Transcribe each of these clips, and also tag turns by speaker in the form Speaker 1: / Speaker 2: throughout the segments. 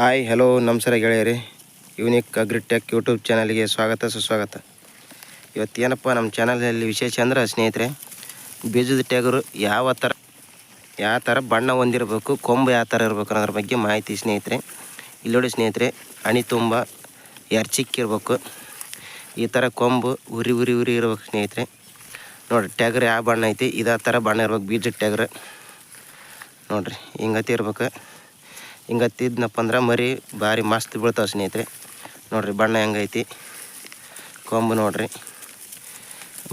Speaker 1: Hi hello ನಮಸ್ಕಾರ ಗೆಳೆಯರಿ. Unique agritech YouTube ಚಾನಲ್ಗೆ ಸ್ವಾಗತ, ಸುಸ್ವಾಗತ. ಇವತ್ತು ಏನಪ್ಪ ನಮ್ಮ ಚಾನಲಲ್ಲಿ ವಿಶೇಷ ಅಂದ್ರೆ ಸ್ನೇಹಿತರೆ, ಬೀಜದ ಟ್ಯಾಗರು ಯಾವ ಥರ ಯಾವ ಥರ ಬಣ್ಣ ಹೊಂದಿರಬೇಕು, ಕೊಂಬು ಯಾವ ಥರ ಇರಬೇಕು ಅನ್ನೋದ್ರ ಬಗ್ಗೆ ಮಾಹಿತಿ ಸ್ನೇಹಿತರೆ. ಇಲ್ಲಿ ನೋಡಿ ಸ್ನೇಹಿತರೆ ಹಣಿ ತುಂಬ, ಎರ್ಚಿಕ್ಕಿರ್ಬೇಕು. ಈ ಥರ ಕೊಂಬು ಉರಿ ಉರಿ ಉರಿ ಇರ್ಬೇಕು ಸ್ನೇಹಿತರೆ. ನೋಡಿರಿ ಟ್ಯಾಗರ್ ಯಾವ ಬಣ್ಣ ಐತಿ, ಇದೇ ಥರ ಬಣ್ಣ ಇರ್ಬೇಕು, ಬೀಜದ ಟ್ಯಾಗರ್ ನೋಡಿರಿ, ಹಿಂಗತಿ ಇರ್ಬೇಕು. ಹಿಂಗತ್ತಿದ್ನಪ್ಪ ಅಂದ್ರೆ ಮರಿ ಭಾರಿ ಮಸ್ತ್ ಬೀಳ್ತಾವೆ ಸ್ನೇಹಿತರೆ. ನೋಡಿರಿ ಬಣ್ಣ ಹೆಂಗೈತಿ. ಕೊಂಬು ನೋಡ್ರಿ.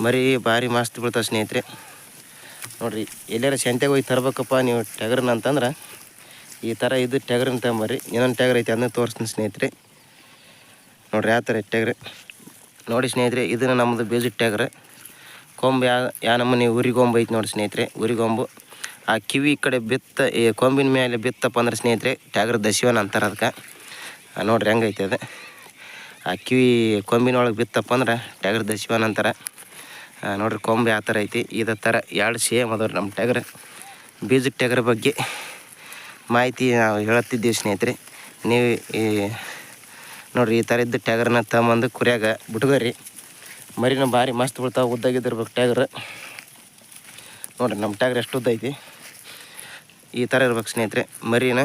Speaker 1: ಮರಿ ಭಾರಿ ಮಸ್ತ್ ಬೀಳ್ತಾವೆ ಸ್ನೇಹಿತರೆ. ನೋಡ್ರಿ ಎಲ್ಲಾರ ಸಂತೆಗೆ ಹೋಗಿ ತರಬೇಕಪ್ಪ ನೀವು ಟಗರ್ನ ಅಂತಂದ್ರೆ ಈ ಥರ ಇದು ಟಗರ್ನ ತಗೊಂಬರ್ರಿ ಇನ್ನೊಂದು ಟಗರ್ ಐತಿ ಅದನ್ನ ತೋರಿಸ್ತೀನಿ ಸ್ನೇಹಿತರೆ. ನೋಡಿರಿ ಯಾವ ಥರ ಟಗರ್. ನೋಡಿ ಸ್ನೇಹಿತರೆ, ಇದನ್ನು ನಮ್ಮದು ಬೇಸಿಕ್ ಟ್ಯಾಗರ್ ಕೊಂಬು ಯಾ ಯಾವ ನಮ್ಮನೆ ಉರಿಗೊಂಬು ಐತಿ ನೋಡಿ ಸ್ನೇಹಿತರೆ, ಉರಿಗೊಂಬು. ಆ ಕಿವಿ ಕಡೆ ಬಿತ್ತ, ಈ ಕೊಂಬಿನ ಮೇಲೆ ಬಿತ್ತಪ್ಪ ಅಂದ್ರೆ ಸ್ನೇಹಿತರೆ, ಟ್ಯಾಗರ್ ದಶಿವನ ಅಂತಾರೆ ಅದಕ್ಕೆ. ನೋಡ್ರಿ ಹೆಂಗೈತೆ ಅದು. ಆ ಕಿವಿ ಕೊಂಬಿನೊಳಗೆ ಬಿತ್ತಪ್ಪ ಅಂದ್ರೆ ಟ್ಯಾಗರ್ ದಶಿವನ ಅಂತಾರೆ. ನೋಡ್ರಿ ಕೊಂಬೆ ಆ ಥರ ಐತಿ. ಇದೇ ಥರ ಎರಡು ಸೇಮ್ ಅದಾವ್ರಿ ನಮ್ಮ ಟ್ಯಾಗರ್. ಬೀಜ ಟ್ಯಾಗರ್ ಬಗ್ಗೆ ಮಾಹಿತಿ ನಾವು ಹೇಳುತ್ತಿದ್ದೀವಿ ಸ್ನೇಹಿತರೆ. ನೀವು ಈ ನೋಡ್ರಿ ಈ ಥರ ಇದ್ದ ಟ್ಯಾಗರ್ನ ತಗೊಂಬಂದು ಕುರಿಯಾಗ ಬಿಟ್ಕೋರಿ. ಮರಿನ ಭಾರಿ ಮಸ್ತ್ ಬೀಳ್ತಾವೆ, ಉದ್ದಾಗಿದ್ದಿರ್ಬೇಕು ಟ್ಯಾಗರ್. ನೋಡ್ರಿ ನಮ್ಮ ಟ್ಯಾಗರ್ ಎಷ್ಟು ಉದ್ದ ಐತಿ. ಈ ಥರ ಇರ್ಬೇಕು ಸ್ನೇಹಿತರೆ. ಮರಿನ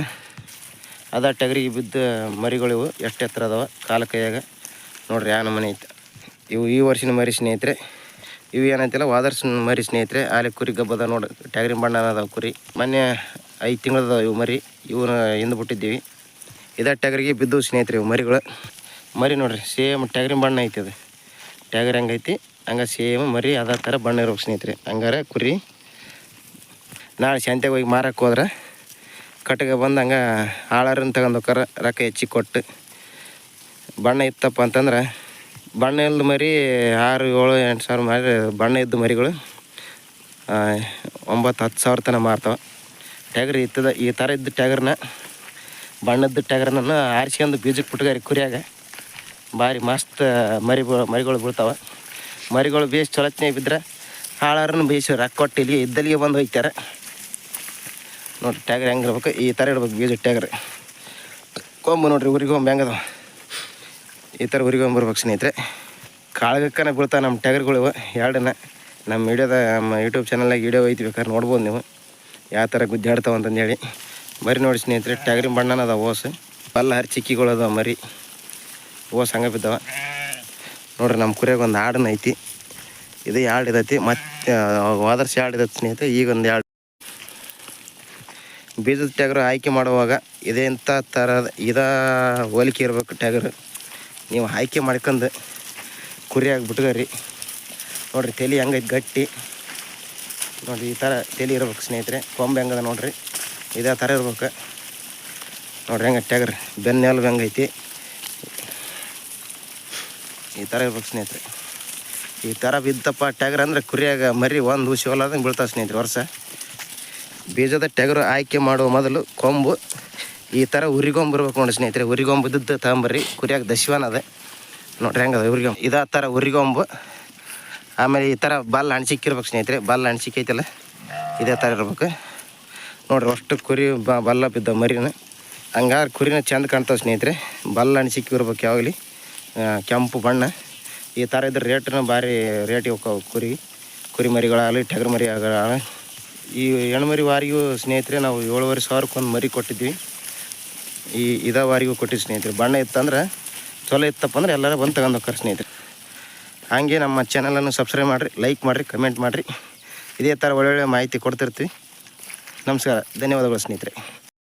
Speaker 1: ಅದ ಟಗರಿಗೆ ಬಿದ್ದ ಮರಿಗಳು ಇವು ಎಷ್ಟು ಎತ್ತರ ಅದಾವ ಕಾಲ ಕೈಯಾಗ. ನೋಡ್ರಿ ಯಾವ ನಮ್ಮನೆ ಐತೆ. ಇವು ಈ ವರ್ಷದ ಮರಿ ಸ್ನೇಹಿತರೆ. ಇವು ಏನಂತಿಲ್ಲ ವಾದರ್ಸ್ ಮರಿ ಸ್ನೇಹಿತರೆ. ಆಲೆ ಕುರಿ ಗಬ್ಬದ ನೋಡಿ ಟ್ಯಾಗರಿನ ಬಣ್ಣ ಅದಾವ ಕುರಿ. ಮೊನ್ನೆ ಐದು ತಿಂಗಳದಾವ ಇವು ಮರಿ. ಇವನ್ನ ಹಿಂದೆ ಬಿಟ್ಟಿದ್ದೀವಿ. ಇದೇ ಟ್ಯಾಗರಿಗೆ ಬಿದ್ದು ಸ್ನೇಹಿತರೆ ಇವು ಮರಿಗಳು. ಮರಿ ನೋಡ್ರಿ, ಸೇಮ್ ಟ್ಯಾಗರಿನ ಬಣ್ಣ ಐತಿ ಅದು. ಟ್ಯಾಗರಿ ಹಂಗೈತಿ, ಹಂಗೆ ಸೇಮ್ ಮರಿ ಅದೇ ಥರ ಬಣ್ಣ ಇರ್ಬೇಕು ಸ್ನೇಹಿತರೆ. ಹಂಗಾರೆ ಕುರಿ ನಾಳೆ ಸಂತೆಗೆ ಹೋಗಿ ಮಾರಕ್ಕೆ ಹೋದ್ರೆ ಕಟ್ಟಿಗೆ ಬಂದು ಹಂಗೆ ಆಳರನ್ನು ತಗೊಂಡು ಹೋಕಾರ ರೊಕ್ಕ ಹೆಚ್ಚಿ ಕೊಟ್ಟು ಬಣ್ಣ ಇತ್ತಪ್ಪ ಅಂತಂದ್ರೆ ಬಣ್ಣ ಇಲ್ದ ಮರಿ ಆರು, ಏಳು, ಎಂಟು ಸಾವಿರ ಮಾರಿ ಬಣ್ಣ ಇದ್ದ ಮರಿಗಳು ಒಂಬತ್ತು, ಹತ್ತು ಸಾವಿರ ತನಕ ಮಾರ್ತವೆ. ಟ್ಯಾಗರ್ ಇತ್ತದ, ಈ ಥರ ಇದ್ದ ಟ್ಯಾಗರ್ನ ಬಣ್ಣದ ಟ್ಯಾಗರ್ನ ಆರಿಸ್ಕೊಂಡು ಬೀಜಕ್ಕೆ ಪುಟ್ಟಗಾರಿ ಕುರಿಯಾಗ ಭಾರಿ ಮಸ್ತ್ ಮರಿ ಮರಿಗಳು ಬೀಳ್ತಾವೆ. ಮರಿಗಳು ಬೇಸ್ ಚೊಲತ್ನೇ ಬಿದ್ದರೆ ಹಾಳಾರನ್ನು ಬೇಯಿಸಿ ರೊಕ್ಕ ಕೊಟ್ಟು ಇಲ್ಲಿಗೆ ಇದ್ದಲ್ಲಿಗೆ ಬಂದು ಹೋಗ್ತಾರೆ. ನೋಡಿರಿ ಟ್ಯಾಗರ್ ಹೆಂಗಿರ್ಬೇಕು ಈ ಥರ ಇಡ್ಬೇಕು, ಬೀಜ ಟ್ಯಾಗರ್ ಕೊಂಬು ನೋಡ್ರಿ ಉರಿಗೊಂಬು ಹೆಂಗದ ಈ ಥರ ಉರಿಗೊಂಬು ಬರ್ಬೇಕು ಸ್ನೇಹಿತರೆ. ಕಾಳಗಕ್ಕನ ಬೀಳ್ತಾ ನಮ್ಮ ಟ್ಯಾಗರ್ಗಳು ಎರಡನ್ನ ನಮ್ಮ ವಿಡಿಯೋದ ನಮ್ಮ ಯೂಟ್ಯೂಬ್ ಚಾನಲ್ನಾಗ ವಿಡಿಯೋ ಐತಿ ಬೇಕಾದ್ರೆ ನೋಡ್ಬೋದು ನೀವು. ಯಾವ ಥರ ಗುದ್ದಾಡ್ತಾವೆ ಅಂತಂದೇಳಿ. ಮರಿ ನೋಡಿ ಸ್ನೇಹಿತರೆ ಟ್ಯಾಗರಿನ ಬಣ್ಣನ ಅದಾವ ಓಸು. ಪಲ್ಲ ಹರಿಚಿಕ್ಕಿಗಳು ಅದಾವೆ ಮರಿ. ಓಸ್ ಹಂಗೆ ಬಿದ್ದಾವ. ನೋಡ್ರಿ ನಮ್ಮ ಕುರಿಯಾಗ ಒಂದು ಹಾಡನ್ನ ಐತಿ. ಇದು ಎರಡು ಇದೈತಿ ಮತ್ತು ಹೋದರ್ಸಿ ಎರಡು ಇದೈತಿ ಸ್ನೇಹಿತರೆ. ಈಗ ಒಂದು ಎರಡು ಬೀಜದ ಟ್ಯಾಗರ್ ಆಯ್ಕೆ ಮಾಡುವಾಗ ಇದೇ ಇಂಥ ಥರದ ಇದ ಹೋಲಿಕೆ ಇರ್ಬೇಕು ಟ್ಯಾಗರ್. ನೀವು ಆಯ್ಕೆ ಮಾಡ್ಕೊಂಡು ಕುರಿಯಾಗಿ ಬಿಟ್ಕರಿ. ನೋಡಿರಿ ತಲೆ ಹೆಂಗೈತೆ ಗಟ್ಟಿ. ನೋಡಿರಿ ಈ ಥರ ತಲೆ ಇರ್ಬೇಕು ಸ್ನೇಹಿತರೆ, ಕೊಂಬೆ ಹೆಂಗದ ನೋಡಿರಿ. ಇದೇ ಥರ ಇರ್ಬೇಕು. ನೋಡಿರಿ ಹೆಂಗೆ ಟ್ಯಾಗರ್ ಬೆನ್ನೆಲ್ಬು ಹೆಂಗೈತಿ ಈ ಥರ ಇರ್ಬೇಕು ಸ್ನೇಹಿತರೆ. ಈ ಥರ ಬಿದ್ದಪ್ಪ ಟ್ಯಾಗರ್ ಅಂದ್ರೆ ಕುರಿಯಾಗ ಮರಿ ಒಂದು ಹುಸಿ ಹೊಲಾದಂಗೆ ಬೀಳ್ತಾವೆ ಸ್ನೇಹಿತರೆ ವರ್ಷ. ಬೀಜದ ಟೆಗರು ಆಯ್ಕೆ ಮಾಡುವ ಮೊದಲು ಕೊಂಬು, ಈ ಥರ ಉರಿಗೊಂಬು ಇರ್ಬೇಕು ನೋಡಿ ಸ್ನೇಹಿತರೆ. ಉರಿಗೊಂಬು ಇದ್ದದ್ದು ತಗೊಂಬರ್ರಿ ಕುರಿಯಾಗ ದಶವನ ಅದೇ. ನೋಡ್ರಿ ಹೆಂಗದ ಉರಿಗೊಂಬು ಇದೇ ಥರ ಉರಿಗೊಂಬು ಆಮೇಲೆ ಈ ಥರ ಬಲ್ ಅಣ್ಸಿಕ್ಕಿರ್ಬೇಕು ಸ್ನೇಹಿತರೆ. ಬಲ್ ಅಣ್ಸಿಕ್ ಐತಲ್ಲ, ಇದೇ ಥರ ಇರ್ಬೇಕು. ನೋಡ್ರಿ ಅಷ್ಟು ಕುರಿ ಬ, ಬಲ್ಲ ಬಿದ್ದ ಮರಿನ. ಹಂಗಾರೆ ಕುರಿನ ಚೆಂದ ಕಾಣ್ತಾವೆ ಸ್ನೇಹಿತರೆ. ಬಲ್ಲ ಅಣ್ಸಿಕ್ಕಿ ಇರ್ಬೇಕು ಯಾವಾಗಲಿ. ಕೆಂಪು ಬಣ್ಣ. ಈ ಥರ ಇದ್ರೆ ರೇಟ್ನ ಭಾರಿ ರೇಟ್ ಹೋಗ್ತಾವೆ ಕುರಿ. ಕುರಿ ಮರಿಗಳಾಗಲಿ, ಟಗರು ಮರಿ ಆಗಲಿ ಈ ಹೆಣ್ಮರಿ ವಾರಿಗೂ ಸ್ನೇಹಿತರೆ, ನಾವು ಏಳುವರೆ ಸಾವಿರಕ್ಕೊಂದು ಮರಿ ಕೊಟ್ಟಿದ್ವಿ ಈ ಇದ ವಾರಿಗೂ ಕೊಟ್ಟಿದ್ವಿ ಸ್ನೇಹಿತರೆ, ಬಣ್ಣ ಇತ್ತಂದ್ರೆ ಚಲೋ ಇತ್ತಪ್ಪ ಅಂದ್ರೆ ಎಲ್ಲರೂ ಬಂದು ತಗೊಂಡು ಹೋಗ್ತಾರೆ ಸ್ನೇಹಿತರೆ. ಹಾಗೆ ನಮ್ಮ ಚಾನಲನ್ನು ಸಬ್ಸ್ಕ್ರೈಬ್ ಮಾಡಿರಿ ಲೈಕ್ ಮಾಡಿರಿ ಕಮೆಂಟ್ ಮಾಡಿರಿ. ಇದೇ ಥರ ಒಳ್ಳೊಳ್ಳೆ ಮಾಹಿತಿ ಕೊಡ್ತಿರ್ತೀವಿ. ನಮಸ್ಕಾರ, ಧನ್ಯವಾದಗಳು ಸ್ನೇಹಿತರೆ.